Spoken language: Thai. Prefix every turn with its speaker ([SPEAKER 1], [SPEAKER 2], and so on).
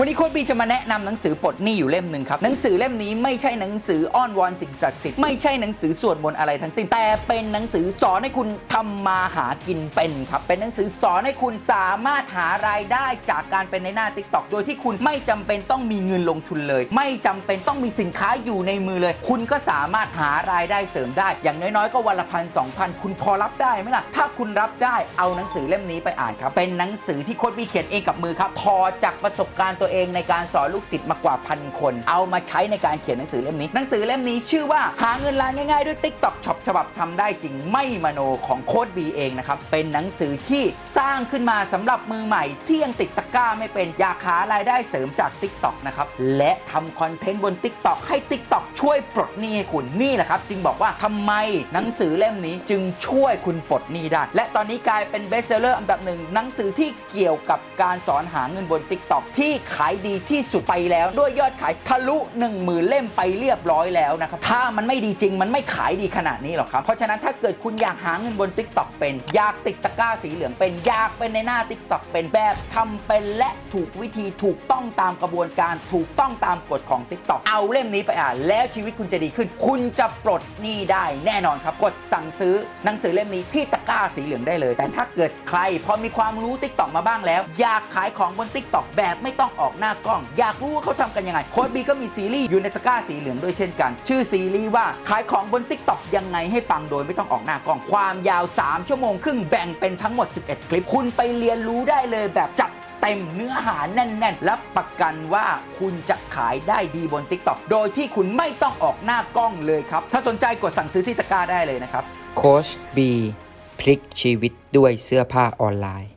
[SPEAKER 1] วันนี้โค้ดบีจะมาแนะนำหนังสือปลดหนี้อยู่เล่มหนึ่งครับ หนังสือเล่มนี้ไม่ใช่หนังสืออ้อนวอนสิ่งศักดิ์สิทธิ์ไม่ใช่หนังสือสวดมนต์อะไรทั้งสิ้น แต่เป็นหนังสือสอนให้คุณทำมาหากินเป็นครับ เป็นหนังสือสอนให้คุณสามารถหารายได้จากการเป็นในหน้า t ิ k t o k โดยที่คุณไม่จำเป็นต้องมีเงินลงทุนเลย ไม่จำเป็นต้องมีสินค้าอยู่ในมือเลย คุณก็สามารถหารายได้เสริมได้ อย่างน้อยๆ ก็วันละพันสองพันคุณพอรับได้ไหมล่ะ ถ้าคุณรับได้เอาหนังสือเล่มนี้ไปอ่านครับ เป็นหนังสือที่โค้ดบีเขียนเองกับมือครับพอจากประสบการณ์ตัวเองในการสอนลูกศิษย์มากว่าพันคน เอามาใช้ในการเขียนหนังสือเล่มนี้ หนังสือเล่มนี้ชื่อว่าหาเงินล้านง่ายๆด้วย TikTok Shop ฉบับทำได้จริงไม่มโนของโค้ดบีเองนะครับ เป็นหนังสือที่สร้างขึ้นมาสำหรับมือใหม่ ที่ยังติดตะกร้าไม่เป็นอยากหารายได้เสริมจาก TikTok นะครับและทำคอนเทนต์บน TikTok ให้ TikTok ช่วยปลดหนี้ให้คุณนี่แหละครับ จึงบอกว่าทำไมหนังสือเล่มนี้จึงช่วยคุณปลดหนี้ได้ และตอนนี้กลายเป็นเบสเซอร์อันดับหนึ่งหนังสือที่เกี่ยวกับการสอนหาเงินบน TikTok ที่ขายดีที่สุดไปแล้วด้วยยอดขายทะลุ 1 0,000 เล่มไปเรียบร้อยแล้วนะครับ ถ้ามันไม่ดีจริงมันไม่ขายดีขนาดนี้หรอกครับ เพราะฉะนั้นถ้าเกิดคุณอยากหาเงินบน TikTok เป็น อยากติดตะกร้าสีเหลืองเป็น อยากเป็นในหน้า TikTok เป็นแบบทำเป็นและถูกวิธีถูกต้องตามกระบวนการถูกต้องตามกฎของ TikTok เอาเล่มนี้ไปอ่านแล้วชีวิตคุณจะดีขึ้น คุณจะปลดหนี้ได้แน่นอนครับกดสั่งซื้อหนังสือเล่มนี้ที่ตะกร้าสีเหลืองได้เลย แต่ถ้าเกิดใครพอมีความรู้ TikTok มาบ้างแล้ว อยากขายของบน TikTok แบบไม่ต้องออกอกหน้ากล้อง อยากรู้ว่าเขาทำกันยังไง โค้ดบีก็มีซีรีส์อยู่ในตะกร้าสีเหลืองด้วยเช่นกัน ชื่อซีรีส์ว่าขายของบน TikTok ยังไงให้ปังโดยไม่ต้องออกหน้ากล้อง ความยาว 3 ชั่วโมงครึ่งแบ่งเป็นทั้งหมด 11 คลิป คุณไปเรียนรู้ได้เลยแบบจัดเต็มเนื้อหาแน่นๆ รับประกันว่าคุณจะขายได้ดีบน TikTok โดยที่คุณไม่ต้องออกหน้ากล้องเลยครับ ถ้าสนใจกดสั่งซื้อที่ตะกร้าได้เลยนะครับ โค้ชบีพลิกชีวิตด้วยเสื้อผ้าออนไลน์